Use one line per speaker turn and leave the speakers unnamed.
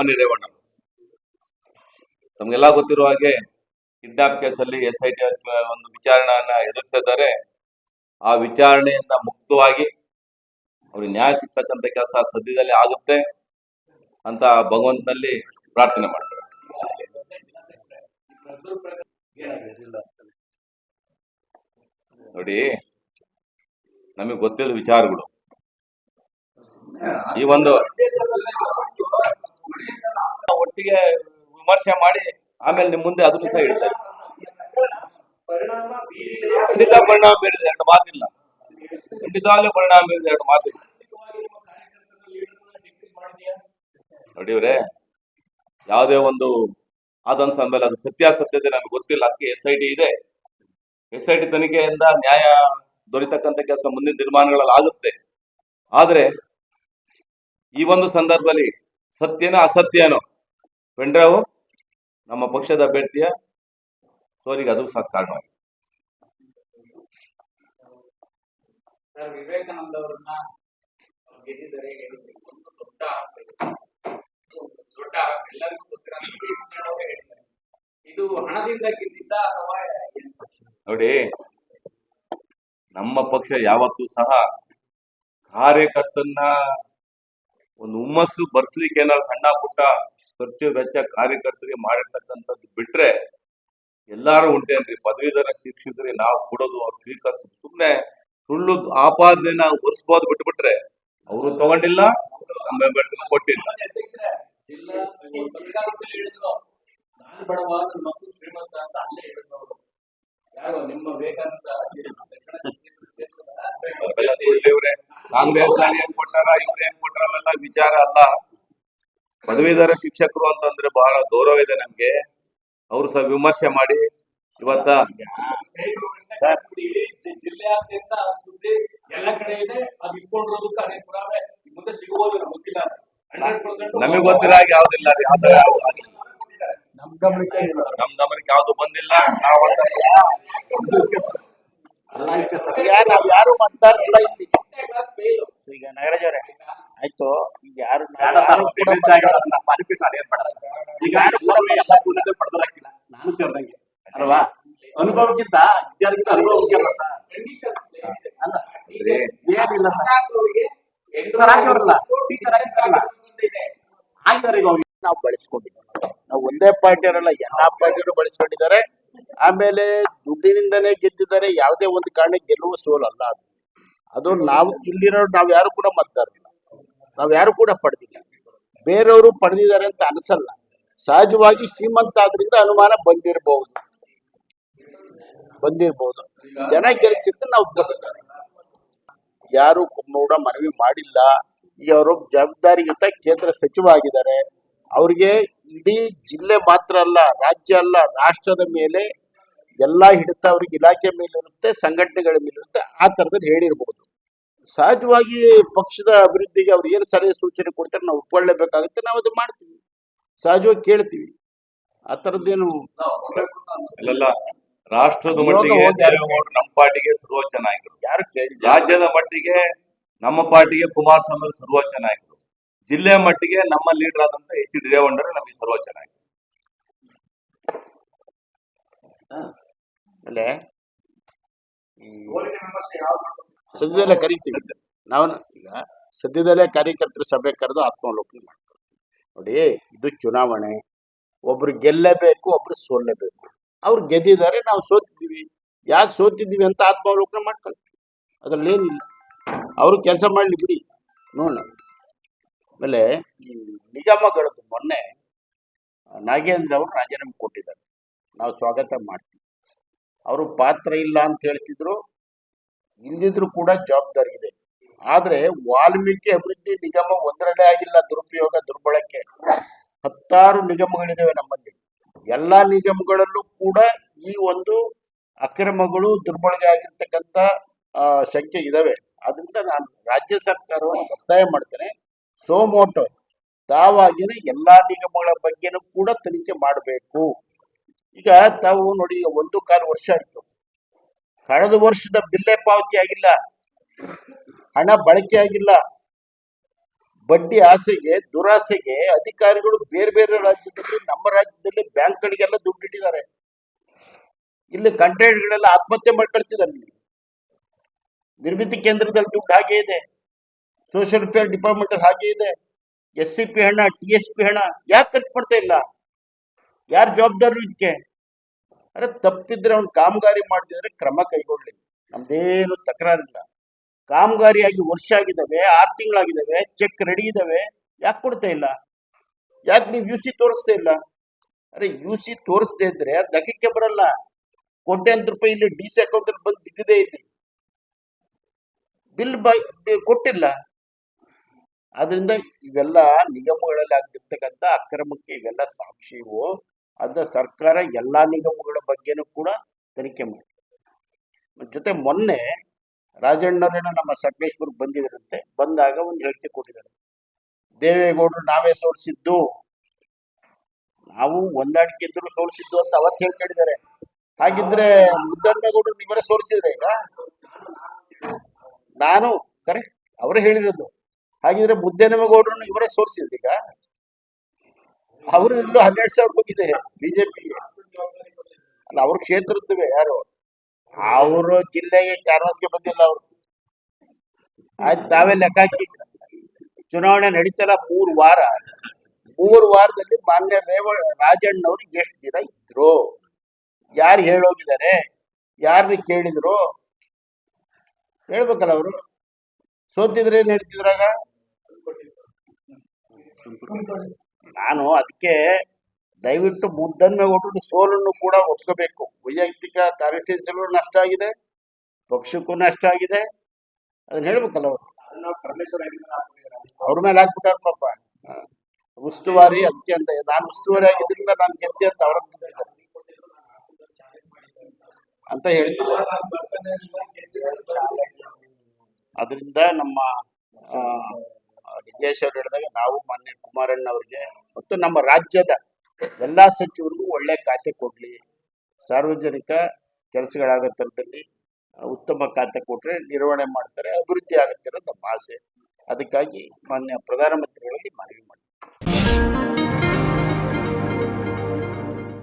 ಭವಾನಿ ರೇವಣ್ಣ ನಮ್ಗೆಲ್ಲ ಗೊತ್ತಿರುವ ಹಾಗೆ ಕಿಡ್ನಾಪ್ ಕೇಸಲ್ಲಿ ಎಸ್ ಐ ಟಿ ಒಂದು ವಿಚಾರಣೆಯನ್ನ ಎದುರಿಸ್ತಾ ಇದ್ದಾರೆ. ಆ ವಿಚಾರಣೆಯಿಂದ ಮುಕ್ತವಾಗಿ ಅವ್ರಿಗೆ ನ್ಯಾಯ ಸಿಗ್ತಕ್ಕಂಥ ಕೆಲಸ ಸದ್ಯದಲ್ಲಿ ಆಗುತ್ತೆ ಅಂತ ಭಗವಂತನಲ್ಲಿ ಪ್ರಾರ್ಥನೆ ಮಾಡ್ತಾರೆ. ನೋಡಿ, ನಮಗೆ ಗೊತ್ತಿರೋ ವಿಚಾರಗಳು. ಈ ಒಂದು ಒಟ್ಟಿಗೆ ವಿಮರ್ಶೆ ಮಾಡಿ ಆಮೇಲೆ ನಿಮ್ ಮುಂದೆ ಅದನ್ನು ಸಹ ಇಡ್ತಾರೆ ಖಂಡಿತ ಪರಿಣಾಮ ಬೀರಿದೆ ಎರಡು ಮಾತಿಲ್ಲ. ಖಂಡಿತವಾಗ್ಲೂ ಪರಿಣಾಮ ಬೀರಿದೆ ಎರಡು ಮಾತಿಲ್ಲ. ನೋಡಿವ್ರೆ ಯಾವುದೇ ಒಂದು ಆದಂತ ಮೇಲೆ ಅದು ಸತ್ಯಾಸತ್ಯತೆ ನಮಗೆ ಗೊತ್ತಿಲ್ಲ ಅದಕ್ಕೆ ಎಸ್ ಐ ಟಿ ಇದೆ. ಎಸ್ ಐ ಟಿ ತನಿಖೆಯಿಂದ ನ್ಯಾಯ ದೊರೀತಕ್ಕಂಥ ಕೆಲಸ ಮುಂದಿನ ತೀರ್ಮಾನಗಳಲ್ಲಿ ಆಗುತ್ತೆ. ಆದ್ರೆ ಈ ಒಂದು ಸಂದರ್ಭದಲ್ಲಿ ಸತ್ಯನ ಅಸತ್ಯನೋ ಪೆಂಡ್ರಾವು ನಮ್ಮ ಪಕ್ಷದ ಅಭ್ಯರ್ಥಿಯ ಸೋಲಿಗೆ ಅದು ಸಹ ಕಾರಣವಾಗಿದೆ
ಸರ್ ವಿವೇಕಾನಂದ ಅವರನ್ನ ಅವ್ರು ಗೆದ್ದಿದ್ದಾರೆ ದೊಡ್ಡ ಆರೋಪ ಇದೆ. ಒಂದು ದೊಡ್ಡ ಆರೋಪ ಎಲ್ಲರಿಗೂ ಗೊತ್ತಿರೋ ಅವರೇ ಇದು ಹಣದಿಂದ ಗೆದ್ದಿದ್ದ ಅಥವಾ
ನೋಡಿ ನಮ್ಮ ಪಕ್ಷ ಯಾವತ್ತೂ ಸಹ ಕಾರ್ಯಕರ್ತನ್ನ ಒಂದು ಹುಮ್ಮಸ್ಸು ಬರ್ಸ್ಲಿಕ್ಕೆ ಏನಾದ್ರು ಸಣ್ಣ ಪುಟ್ಟ ಖರ್ಚು ವೆಚ್ಚ ಕಾರ್ಯಕರ್ತರಿಗೆ ಮಾಡಿರ್ತಕ್ಕಂಥದ್ದು ಬಿಟ್ರೆ ಎಲ್ಲಾರು ಉಂಟೇನ್ರಿ ಪದವೀಧರ ಶಿಕ್ಷಕರಿಗೆ ನಾವು ಕೊಡೋದು ಅವ್ರು ಸ್ವೀಕರಿಸೋದು. ಸುಮ್ಮನೆ ಸುಳ್ಳು ಆಪಾದನೆನ ಒರೆಸ್ಬೋದು ಬಿಟ್ಬಿಟ್ರೆ ಅವರು ತಗೊಂಡಿಲ್ಲ ಕೊಟ್ಟಿಲ್ಲ.
ಯಾರು ನಿಮ್ಮ ವಿವೇಕಾನಂದ
ಕಾಂಗ್ರೆಸ್ ಏನ್ ಕೊಟ್ಟಾರ ಇವ್ರು ಏನ್ ಕೊಟ್ಟಾರ ಅವೆಲ್ಲ ವಿಚಾರ ಅಲ್ಲ. ಪದವೀಧರ ಶಿಕ್ಷಕರು ಅಂತಂದ್ರೆ ಬಹಳ ಗೌರವ ಇದೆ ನಮ್ಗೆ. ಅವ್ರು ಸಹ ವಿಮರ್ಶೆ ಮಾಡಿ ಇವತ್ತ
ಜಿಲ್ಲೆಯಾದ್ಯಂತ ಸುದ್ದಿ ಎಲ್ಲ ಕಡೆ ಇದೆ. ಅದು ಇಸ್ಕೊಂಡಿರೋದಕ್ಕೆ ಅದೇ ಪುರಾವೆ ಮುಂದೆ ಸಿಗಬಹುದು ನಮ್ಗೆ ಗೊತ್ತಿಲ್ಲ.
ನಮಗೆ ಗೊತ್ತಿಲ್ಲ ಹಾಗೆ ಯಾವ್ದಿಲ್ಲ ರೀ ಆತರ.
ನಮ್ ಗಮನಕ್ಕೆ.
ನಮ್ ಗಮನಕ್ಕೆ ಯಾವ್ದು ಬಂದಿಲ್ಲ
ನಾವ್ ಯಾರು ಮತದಾರರಲ್ಲ ಇಲ್ಲಿ? ಈಗ ನಾಗರಾಜ್ ಅವರೇ ಆಯ್ತು. ಈಗ ಯಾರು
ಈಗ ಎಲ್ಲ ಗುಣಗಳು ಪಡೆದರಾಗಿಲ್ಲ ನಾನು ಸೇರಿದಂಗೆ ಅಲ್ವಾ? ಅನುಭವಕ್ಕಿಂತ ವಿದ್ಯಾರ್ಥಿಗಳ ಅನುಭವ ಮುಖ್ಯ ಸರ್. ಅಲ್ಲ. ಏನಿಲ್ಲ ಸರ್. ಹಾಕಿವ್ರಲ್ಲ ಟೀಚರ್ ಹಾಕಿದ್ರಲ್ಲ? ಹಾಕಿದಾರೆ ಈಗ ಅವ್ರಿಗೆ
ನಾವು ಬಳಸ್ಕೊಂಡಿದ್ದೇವೆ. ನಾವು ಒಂದೇ ಪಾರ್ಟಿಯವರಲ್ಲ ಎಲ್ಲಾ ಪಾರ್ಟಿಯವರು ಬಳಸ್ಕೊಂಡಿದ್ದಾರೆ. ಆಮೇಲೆ ದುಡ್ಡಿನಿಂದನೇ ಗೆದ್ದಿದ್ದಾರೆ. ಯಾವುದೇ ಒಂದು ಕಾರಣ ಗೆಲ್ಲುವ ಸೋಲಲ್ಲ ಅದು. ಅದು ನಾವು ಇಲ್ಲಿರೋ ನಾವು ಯಾರು ಕೂಡ ಮತದಾರರಿಲ್ಲ. ನಾವು ಯಾರು ಕೂಡ ಪಡೆದಿಲ್ಲ. ಬೇರೆಯವರು ಪಡೆದಿದ್ದಾರೆ ಅಂತ ಅನಿಸಲ್ಲ. ಸಹಜವಾಗಿ ಶ್ರೀಮಂತ ಆದ್ರಿಂದ ಅನುಮಾನ ಬಂದಿರಬಹುದು. ಬಂದಿರಬಹುದು. ಜನ ಗೆಲ್ಸಿದ್ರೆ ನಾವು. ಯಾರು ಕೂಡ ಮನವಿ ಮಾಡಿಲ್ಲ. ಈಗ ಅವರು ಜವಾಬ್ದಾರಿಯುತ ಕೇಂದ್ರ ಸಚಿವ ಆಗಿದ್ದಾರೆ ಅವ್ರಿಗೆ ಇಡೀ ಜಿಲ್ಲೆ ಮಾತ್ರ ಅಲ್ಲ, ರಾಜ್ಯ ಅಲ್ಲ, ರಾಷ್ಟ್ರದ ಮೇಲೆ ಎಲ್ಲಾ ಹಿಡಿತ ಅವ್ರಿಗೆ ಇಲಾಖೆ ಮೇಲಿರುತ್ತೆ, ಸಂಘಟನೆಗಳ ಮೇಲಿರುತ್ತೆ, ಆ ತರದಲ್ಲಿ ಹೇಳಿರ್ಬೋದು. ಸಹಜವಾಗಿ ಪಕ್ಷದ ಅಭಿವೃದ್ಧಿಗೆ ಅವ್ರು ಏನು ಸಲಹೆ ಸೂಚನೆ ಕೊಡ್ತಾರೆ ನಾವು ಒಪ್ಕೊಳ್ಳೇಬೇಕಾಗುತ್ತೆ ನಾವು ಅದು ಮಾಡ್ತೀವಿ. ಸಹಜವಾಗಿ ಕೇಳ್ತೀವಿ. ಆ ಥರದ್ದೇನು
ಅಲ್ಲೆಲ್ಲ ರಾಷ್ಟ್ರದ ಮಟ್ಟಿಗೆ ನಮ್ಮ ಪಾರ್ಟಿಗೆ ಸರ್ವೋಚ್ಚ ನಾಯಕರು
ಯಾರು
ರಾಜ್ಯದ ಮಟ್ಟಿಗೆ ನಮ್ಮ ಪಾರ್ಟಿಗೆ ಕುಮಾರಸ್ವಾಮಿ ಸರ್ವೋಚ್ಚ ನಾಯಕರು ಜಿಲ್ಲೆ ಮಟ್ಟಿಗೆ ನಮ್ಮ ಲೀಡರ್ ಆದಂತ ಎಚ್ ಡಿ ರೇವಣ್ಣರು ನಮಗೆ ಸರ್ವೋಚ್ಚ
ಆಗಿರು ಅಲ್ಲೇ ಸದ್ಯದಲ್ಲೇ ಕರಿತೀವಿ. ನಾವು ಈಗ ಸದ್ಯದಲ್ಲೇ ಕಾರ್ಯಕರ್ತರ ಸಭೆ ಕರೆದು ಆತ್ಮಾವಲೋಕನ ಮಾಡ್ತೀವಿ ನೋಡಿ, ಇದು ಚುನಾವಣೆ. ಒಬ್ರು ಗೆಲ್ಲಬೇಕು, ಒಬ್ರು ಸೋಲ್ಲೇಬೇಕು. ಅವ್ರು ಗೆದ್ದಿದ್ದಾರೆ, ನಾವು ಸೋತಿದ್ದೀವಿ. ಯಾಕೆ ಸೋತಿದ್ದೀವಿ ಅಂತ ಆತ್ಮಾವಲೋಕನ ಮಾಡ್ಕೊಳ್ತೀವಿ. ಅದ್ರಲ್ಲಿ ಏನಿಲ್ಲ ಅವರು ಕೆಲಸ ಮಾಡಲಿ ಬಿಡಿ. ನೋಡೋಣ ಆಮೇಲೆ ಈ ನಿಗಮಗಳದ್ದು ಮೊನ್ನೆ ನಾಗೇಂದ್ರ ಅವರು ರಾಜೀನಾಮೆ ಕೊಟ್ಟಿದ್ದಾರೆ. ನಾವು ಸ್ವಾಗತ ಮಾಡ್ತೀವಿ. ಅವರು ಪಾತ್ರ ಇಲ್ಲ ಅಂತ ಹೇಳ್ತಿದ್ರು. ಇಲ್ಲಿದ್ರು ಕೂಡ ಜವಾಬ್ದಾರಿ ಇದೆ. ಆದ್ರೆ ವಾಲ್ಮೀಕಿ ಅಭಿವೃದ್ಧಿ ನಿಗಮ ಒಂದರಲ್ಲೇ ಆಗಿಲ್ಲ ದುರುಪಯೋಗ, ದುರ್ಬಳಕೆ. ಹತ್ತಾರು ನಿಗಮಗಳಿದಾವೆ ನಮ್ಮಲ್ಲಿ. ಎಲ್ಲಾ ನಿಗಮಗಳಲ್ಲೂ ಕೂಡ ಈ ಒಂದು ಅಕ್ರಮಗಳು, ದುರ್ಬಳಕೆ ಆಗಿರ್ತಕ್ಕಂಥ ಶಂಕೆ ಇದಾವೆ. ಅದರಿಂದ ನಾನು ರಾಜ್ಯ ಸರ್ಕಾರವನ್ನು ಒತ್ತಾಯ ಮಾಡ್ತೇನೆ. ಸೋಮೋಟೋ, ತಾವಾಗಿನ ಎಲ್ಲಾ ನಿಗಮಗಳ ಬಗ್ಗೆನೂ ಕೂಡ ತನಿಖೆ ಮಾಡಬೇಕು. ಈಗ ತಾವು ನೋಡಿ, ಒಂದು ಕಾಲು ವರ್ಷ ಆಯ್ತು. ಕಳೆದ ವರ್ಷದ ಬಿಲ್ಲೇ ಪಾವತಿ ಆಗಿಲ್ಲ, ಹಣ ಬಳಕೆ ಆಗಿಲ್ಲ. ಬಡ್ಡಿ ಆಸೆಗೆ, ದುರಾಸೆಗೆ ಅಧಿಕಾರಿಗಳು ಬೇರೆ ಬೇರೆ ರಾಜ್ಯದಲ್ಲಿ, ನಮ್ಮ ರಾಜ್ಯದಲ್ಲಿ ಬ್ಯಾಂಕ್ಗಳಿಗೆಲ್ಲ ದುಡ್ಡು ಇಟ್ಟಿದ್ದಾರೆ. ಇಲ್ಲಿ ಕಂಟ್ರಾಕ್ಟ್ಗಳೆಲ್ಲ ಆತ್ಮಹತ್ಯೆ ಮಾಡ್ಕೊಳ್ತಿದ್ದಾರೆ ಇಲ್ಲಿ. ನಿರ್ಮಿತಿ ಕೇಂದ್ರದಲ್ಲಿ ದುಡ್ಡು ಹಾಗೆ ಇದೆ. ಸೋಷಿಯಲ್ ವೆಲ್ಫೇರ್ ಡಿಪಾರ್ಟ್ಮೆಂಟ್ ಅಲ್ಲಿ ಹಾಗೆ ಇದೆ. ಎಸ್ ಸಿ ಪಿ ಹಣ, ಟಿ ಎಸ್ ಪಿ ಹಣ, ಯಾಕೆ ಖರ್ಚು ಮಾಡ್ತಾ ಇಲ್ಲ? ಯಾರು ಜವಾಬ್ದಾರರು ಇದಕ್ಕೆ? ಅರೆ ತಪ್ಪಿದ್ರೆ ಅವ್ನು ಕಾಮಗಾರಿ ಮಾಡಿದ್ರೆ ಕ್ರಮ ಕೈಗೊಳ್ಳಿ. ನಮ್ದೇನು ತಕರಾರಿಲ್ಲ. ಕಾಮಗಾರಿಯಾಗಿ ವರ್ಷ ಆಗಿದ್ದಾವೆ ಆರು ತಿಂಗಳಾಗಿದ್ದಾವೆ ಚೆಕ್ ರೆಡಿ ಇದ್ದಾವೆ ಯಾಕೆ ಕೊಡ್ತಾ ಇಲ್ಲ? ಯಾಕೆ ನೀವು ಯು ಸಿ ತೋರಿಸ್ತಾ ಇಲ್ಲ? ಅರೆ ಯು ಸಿ ತೋರಿಸದೇ ಇದ್ರೆ ಲೆಕ್ಕಕ್ಕೆ ಬರಲ್ಲ. ಕೋಟ್ಯಾಂತರ ರೂಪಾಯಿ ಇಲ್ಲಿ ಡಿ ಸಿ ಅಕೌಂಟ್ ಅಲ್ಲಿ ಬಂದು ಬಿದ್ದಿದೆ ಇಲ್ಲಿ. ಬಿಲ್ ಬೈ ಕೊಟ್ಟಿಲ್ಲ. ಆದ್ರಿಂದ ಇವೆಲ್ಲ ನಿಗಮಗಳಲ್ಲಿ ಆಗ್ತಿರ್ತಕ್ಕಂಥ ಅಕ್ರಮಕ್ಕೆ ಇವೆಲ್ಲ ಸಾಕ್ಷಿ ಅದ ಸರ್ಕಾರ ಎಲ್ಲಾ ನಿಗಮಗಳ ಬಗ್ಗೆನೂ ಕೂಡ ತನಿಖೆ ಮಾಡಿ ಜೊತೆ ಮೊನ್ನೆ ರಾಜಣ್ಣರೇನೋ ನಮ್ಮ ಸಕಲೇಶ್ಪುರ್ ಬಂದಿದ್ರಂತೆ, ಬಂದಾಗ ಒಂದು ಹೇಳಿಕೆ ಕೊಟ್ಟಿದ್ದಾರೆ. ದೇವೇಗೌಡರು ನಾವೇ ಸೋಲಿಸಿದ್ದು, ನಾವು ಹೊಂದಾಣಿಕೆ ಇದ್ದರೂ ಸೋಲಿಸಿದ್ದು ಅಂತ ಅವತ್ತು ಹೇಳ್ಕೊಂಡಿದ್ದಾರೆ ಹಾಗಿದ್ರೆ ಮುದ್ದನ್ಮೇಗೌಡರು ಇವರೇ ಸೋಲಿಸಿದ್ರೆ ಈಗ? ನಾನು, ಕರೆಕ್ಟ್, ಅವರೇ ಹೇಳಿರೋದು. ಹಾಗಿದ್ರೆ ಮುದ್ದನಮೇಗೌಡರನ್ನು ಇವರೇ ಈಗ? ಅವರು ಇಲ್ಲೂ ಹನ್ನೆರಡು ಸಾವಿರ ಹೋಗಿದೆ ಬಿಜೆಪಿ. ಅಲ್ಲ, ಅವ್ರ ಕ್ಷೇತ್ರದ್ದುವೆ ಯಾರು? ಅವರು ಜಿಲ್ಲೆಗೆ ಕ್ಯಾನ್ವಾಸ್ಗೆ ಬಂದಿಲ್ಲ ಅವರು. ಆಯ್ತು, ನಾವೇ ಲೆಕ್ಕ ಹಾಕಿ. ಚುನಾವಣೆ ನಡೀತಲ್ಲ ಮೂರು ವಾರ. ಮೂರು ವಾರದಲ್ಲಿ ಮಾನ್ಯ ರೇವ ರಾಜಣ್ಣವ್ರು ಎಷ್ಟು ದಿನ ಇದ್ರು? ಯಾರು ಹೇಳೋಗಿದ್ದಾರೆ? ಯಾರನ್ನ ಕೇಳಿದ್ರು? ಹೇಳ್ಬೇಕಲ್ಲ ಅವರು. ಸೋತಿದ್ರೆ ಏನ್ ಹೇಳ್ತಿದ್ರಾಗ? ನಾನು ಅದಕ್ಕೆ ದಯವಿಟ್ಟು ಒಟ್ಟು ಸೋಲನ್ನು ಕೂಡ ಒಪ್ಕೋಬೇಕು ವೈಯಕ್ತಿಕ ಕಾರ್ಯಚರಿಸಲು ನಷ್ಟ ಆಗಿದೆ, ಪಕ್ಷಕ್ಕೂ ನಷ್ಟ ಆಗಿದೆ. ಅದನ್ನ ಹೇಳ್ಬೇಕಲ್ಲ ಅವರು. ಅವ್ರ ಮೇಲೆ ಹಾಕ್ಬಿಟ್ಟಾರ ಪಾಪ. ಉಸ್ತುವಾರಿ ಅದಕ್ಕೆ ಅಂತ. ನಾನು ಉಸ್ತುವಾರಿ ಆಗಿದ್ದರಿಂದ ನಾನು ಗೆದ್ದೆ ಅಂತ ಅವ್ರ ಅಂತ ಹೇಳ್ತೀವಿ ಅದರಿಂದ ನಮ್ಮ ಆ, ಲಿಂಗೇಶ್ ಅವರು ಹೇಳಿದಾಗ ನಾವು ಮಾನ್ಯ ಕುಮಾರಣ್ಣ ಅವರಿಗೆ ಮತ್ತು ನಮ್ಮ ರಾಜ್ಯದ ಎಲ್ಲಾ ಸಚಿವರಿಗೂ ಒಳ್ಳೆ ಖಾತೆ ಕೊಡ್ಲಿ. ಸಾರ್ವಜನಿಕ ಕೆಲಸಗಳಾಗೋ ಥರದಲ್ಲಿ ಉತ್ತಮ ಖಾತೆ ಕೊಟ್ಟರೆ ನಿರ್ವಹಣೆ ಮಾಡ್ತಾರೆ ಅಭಿವೃದ್ಧಿ ಆಗುತ್ತೆ ನಮ್ಮ ಆಸೆ. ಅದಕ್ಕಾಗಿ ಮಾನ್ಯ ಪ್ರಧಾನಮಂತ್ರಿಗಳಲ್ಲಿ ಮನವಿ ಮಾಡ್ತೀನಿ.